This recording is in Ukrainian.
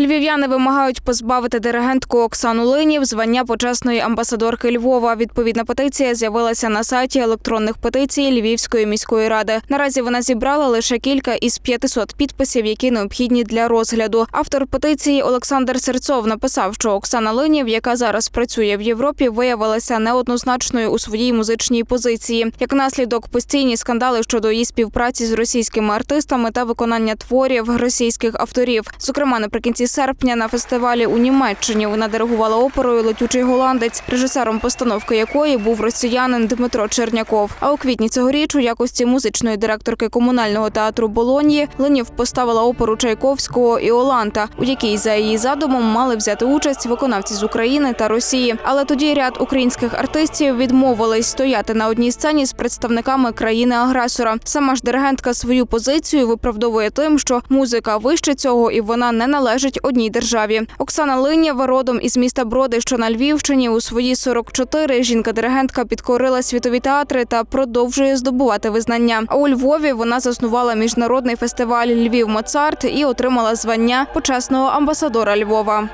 Львів'яни вимагають позбавити диригентку Оксану Линів звання почесної амбасадорки Львова. Відповідна петиція з'явилася на сайті електронних петицій Львівської міської ради. Наразі вона зібрала лише кілька із 500 підписів, які необхідні для розгляду. Автор петиції Олександр Серцов написав, що Оксана Линів, яка зараз працює в Європі, виявилася неоднозначною у своїй музичній позиції. Як наслідок постійні скандали щодо її співпраці з російськими артистами та виконання творів російських авторів. Зокрема, наприкінці серпня на фестивалі у Німеччині вона диригувала оперою Летючий голландець, режисером постановки якої був росіянин Дмитро Черняков. А у квітні цьогоріч у якості музичної директорки комунального театру Болоньї Ленів поставила оперу Чайковського Іоланта, у якій за її задумом мали взяти участь виконавці з України та Росії. Але тоді ряд українських артистів відмовились стояти на одній сцені з представниками країни-агресора. Сама ж диригентка свою позицію виправдовує тим, що музика вище цього і вона не належить одній державі. Оксана Линєва родом із міста Броди, що на Львівщині, у свої 44 жінка-диригентка підкорила світові театри та продовжує здобувати визнання. А у Львові вона заснувала міжнародний фестиваль Львів Моцарт і отримала звання почесного амбасадора Львова.